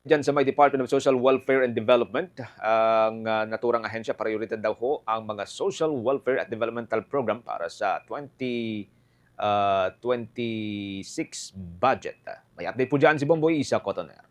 Diyan sa may Department of Social Welfare and Development, ang ah, naturang ahensya, prioridad daw ho ang mga social welfare at developmental program para sa 20, ah, 26 budget. May update po dyan si Bomboy Isa Cotoner.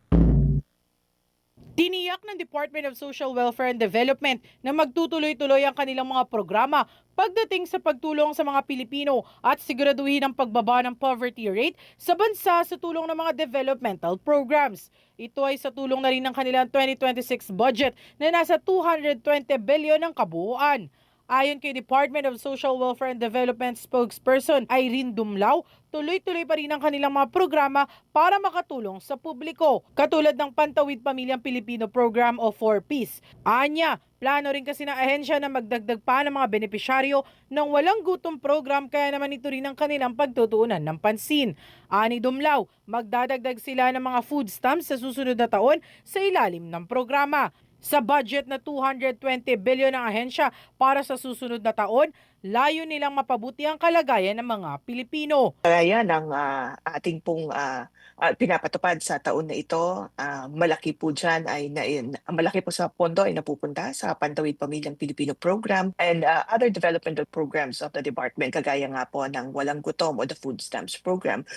Tiniyak ng Department of Social Welfare and Development na magtutuloy-tuloy ang kanilang mga programa pagdating sa pagtulong sa mga Pilipino at siguraduhin ang pagbaba ng poverty rate sa bansa sa tulong ng mga developmental programs. Ito ay sa tulong na rin ng kanilang 2026 budget na nasa 220 billion ang kabuuan. Ayon kay Department of Social Welfare and Development spokesperson Irene Dumlao, tuloy-tuloy pa rin ang kanilang mga programa para makatulong sa publiko, katulad ng Pantawid Pamilyang Pilipino Program o 4Ps. Anya, plano rin kasi ng ahensya na magdagdag pa ng mga benepisyaryo ng walang gutom program kaya naman ito rin ang kanilang pagtutuunan ng pansin. Ani Dumlao, magdadagdag sila ng mga food stamps sa susunod na taon sa ilalim ng programa. Sa budget na 220 bilyon ng ahensya para sa susunod na taon, layo nilang mapabuti ang kalagayan ng mga Pilipino. Kaya ng ah, ating pong ah, ah, pinapatupad sa taon na ito, ah, malaki po dyan ay na, in- malaki po sa pondo ay napupunta sa Pantawid Pamilyang Pilipino Program and ah, other developmental programs of the department kagaya nga po ng Walang Gutom o the Food Stamps Program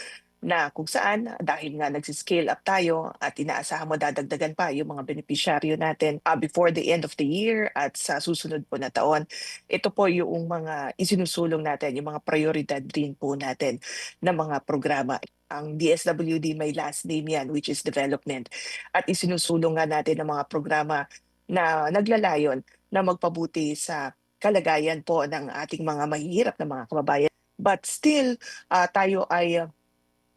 na kung saan dahil nga nagsiscale up tayo at inaasahan mo dadagdagan pa yung mga beneficiaryo natin ah, before the end of the year at sa susunod po na taon. Ito po yung mga isinusulong natin, yung mga prioridad din po natin na mga programa. Ang DSWD may last name yan which is development at isinusulong nga natin ng mga programa na naglalayon na magpabuti sa kalagayan po ng ating mga mahihirap na mga kababayan. But still, ah, tayo ay ah,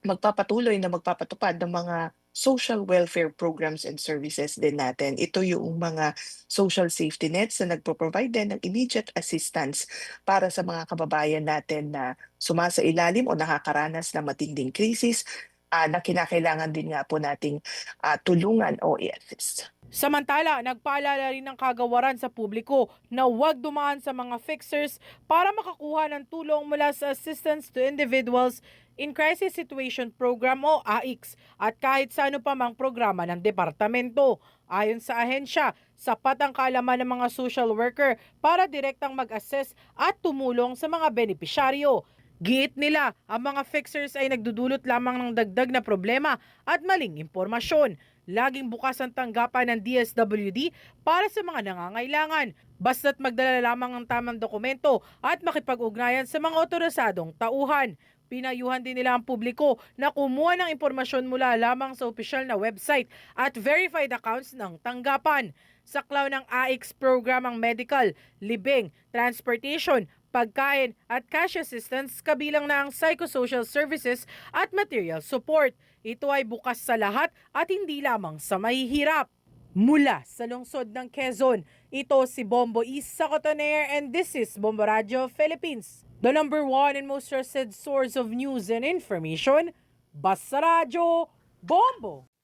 magpapatuloy na magpapatupad ng mga social welfare programs and services din natin. Ito yung mga social safety nets na nagpo-provide din ng immediate assistance para sa mga kababayan natin na sumasa ilalim o nakakaranas ng matinding krisis ah, na kinakailangan din nga po nating ah, tulungan o i-assist. Samantala, nagpaalala rin ng kagawaran sa publiko na huwag dumaan sa mga fixers para makakuha ng tulong mula sa Assistance to Individuals in Crisis Situation Program o AICS at kahit sa ano pa mang programa ng departamento. Ayon sa ahensya, sapat ang kaalaman ng mga social worker para direktang mag-assess at tumulong sa mga benepisyaryo. Giit nila, ang mga fixers ay nagdudulot lamang ng dagdag na problema at maling impormasyon. Laging bukas ang tanggapan ng DSWD para sa mga nangangailangan. Basta't magdala lamang ng tamang dokumento at makipag-ugnayan sa mga otorisadong tauhan. Pinayuhan din nila ang publiko na kumuha ng impormasyon mula lamang sa opisyal na website at verified accounts ng tanggapan. Sa klaw ng AIX program ang medical, libing, transportation, pagkain at cash assistance kabilang na ang psychosocial services at material support. Ito ay bukas sa lahat at hindi lamang sa mahihirap. Mula sa lungsod ng Quezon, ito si Bombo Isa Cotoner and this is Bombo Radio Philippines. The number one and most trusted source of news and information, Basta Radio, Bombo!